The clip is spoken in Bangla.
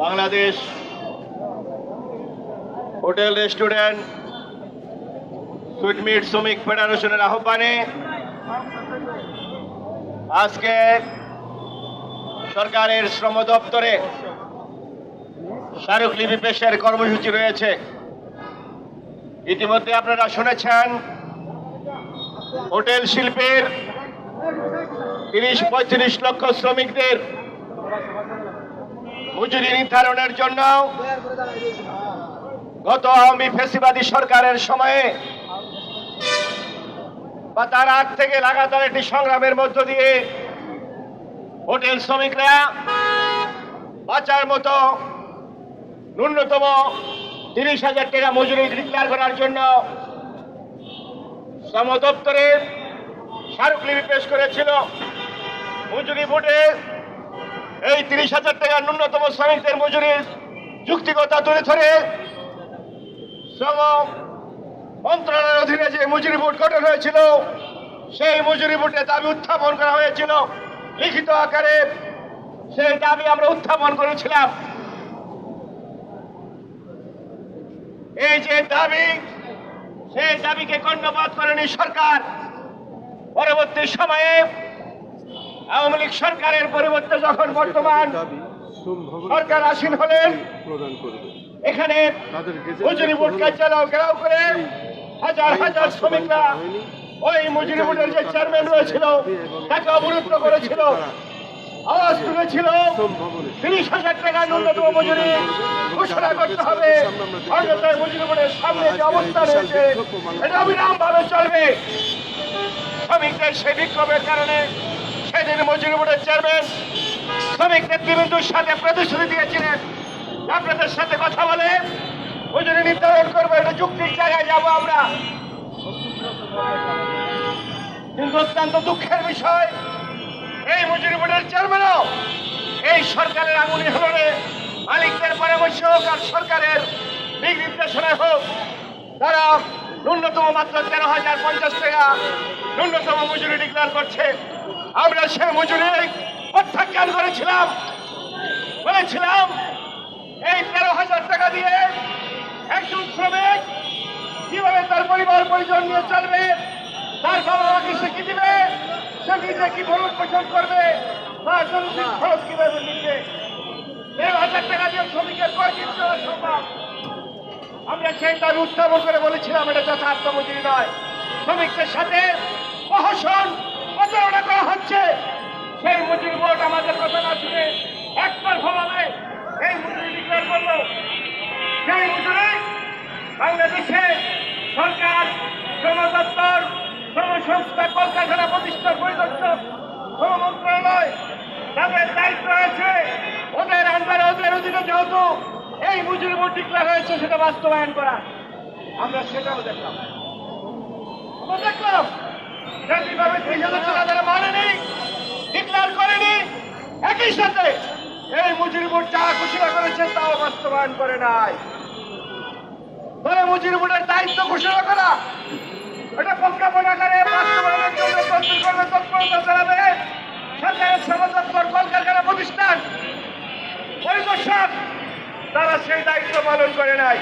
বাংলাদেশ হোটেল রেস্টুরেন্ট সুইটমিট শ্রমিক ফেডারেশনের আহ্বানে আজকে সরকারের শ্রম দপ্তরে স্মারকলিপি পেশের কর্মসূচি রয়েছে। ইতিমধ্যে আপনারা শুনেছেন, হোটেল শিল্পের তিরিশ পঁয়ত্রিশ লক্ষ শ্রমিকদের মজুরি নির্ধারণের জন্য গত আওয়ামী ফেসিবাদী সরকারের সময়ে বা তার আগ থেকে লাগাতার একটি সংগ্রামের মধ্য দিয়ে হোটেল শ্রমিকরা বাঁচার মতো ন্যূনতম তিরিশ হাজার টাকা মজুরি ডিক্লেয়ার করার জন্য শ্রম দপ্তরের স্মারকলিপি পেশ করেছিল। মজুরি বোর্ডে এই তিরিশ হাজার টাকা ন্যূনতম শ্রমিকদের মজুরির যুক্তিকতা তুলে ধরে শ্রম মন্ত্রণালয়ের অধীনে যে মজুরি বোর্ড গঠন হয়েছিল, সেই মজুরি বোর্ডে দাবি উত্থাপন করা হয়েছিল। লিখিত আকারে সেই দাবি আমরা উত্থাপন করেছিলাম। এই যে দাবি, সেই দাবিকে কর্ণপাত করেনি সরকার। পরবর্তী সময়ে আওয়ামী লীগ সরকারের পরিবর্তে যখন বর্তমান সরকার আসীন হলেন, এখানে মজুরি বোর্ড কার্যালয় ঘেরাও করে হাজার হাজার শ্রমিকরা ওই মজুরি বোর্ডের যে চেয়ারম্যান রয়েছিল, তাকে অবরুদ্ধ করেছিল। আওয়াজ তুলেছিল, তিরিশ হাজার টাকা ন্যূনতম মজুরি ঘোষণা করতে হবে। অন্যথায় মজুরি বোর্ডের সামনে যে অবস্থা রয়েছে এটা অবিরাম ভাবে চলবে। শ্রমিকদের সেই বিক্ষোভের কারণে সেদিন মজুরি বোর্ডের চেয়ারম্যান, শ্রমিক নেতৃবৃন্দুর সাথে প্রতিশ্রুতি দিয়েছিলেন। আপনাদের সাথে কথা বলে মজুরি নির্ধারণ করব এটা যুক্তির জায়গায় যাব আমরা। কিন্তু অত্যন্ত দুঃখের বিষয়, এই মজুরি বোর্ডের চেয়ারম্যানও এই সরকারের আঙুলি হলনে মালিকদের পরামর্শ হোক আর সরকারের দিক নির্দেশনায় হোক, তারা ন্যূনতম মাত্র তেরো হাজার পঞ্চাশ টাকা ন্যূনতম মজুরি ডিক্লেয়ার করছে। আমরা সে মজুরি প্রত্যাখ্যান করেছিলাম। বলেছিলাম, এই তেরো হাজার টাকা দিয়ে একজন শ্রমিক কীভাবে তার পরিবার পরিজন নিয়ে চলবে, তার বাবা মাকে সে কি দিবে, সে নিজে কি ভরণ পোষণ করবে তার দৈনন্দিন খরচ কীভাবে নিচ্ছে দেড় হাজার টাকা দিয়ে শ্রমিকের কয়দিন চলা সম্ভব? আমরা সেই দাবি উত্থাপন করে বলেছিলাম, এটা যথার্থ মজুরি নয়। শ্রমিকদের সাথে প্রহসন প্রতারণা করা হচ্ছে। সেই মজুরি বোর্ড আমাদের কথা না শুনে একতরফাভাবে এই মজুরি ডিক্লেয়ার করল। সেই মজুরি বাংলাদেশে সরকার শ্রম দপ্তর সংস্থা কলকারখানা প্রতিষ্ঠার পরিদর্শক শ্রম মন্ত্রণালয় তাদের দায়িত্ব আছে ওদের আন্ডারে ওদের অধীনে যেহেতু এই মজুরি বোর্ড ডিক্লেয়ার হয়েছে, সেটা বাস্তবায়ন করা। আমরা সেটাও দেখলাম। দেখলাম জাতিভাবে ত্রিশ তারা মানেনি ডিক্লেয়ার করেনি, একই সাথে এই মজুরি যা ঘোষণা করেছে তাও বাস্তবায়ন করে নাই। তবে মজুরি দায়িত্ব ঘোষণা করা, এটা প্রজ্ঞাপন আকারে প্রতিষ্ঠান। পরিদর্শক, তারা সেই দায়িত্ব পালন করে নাই।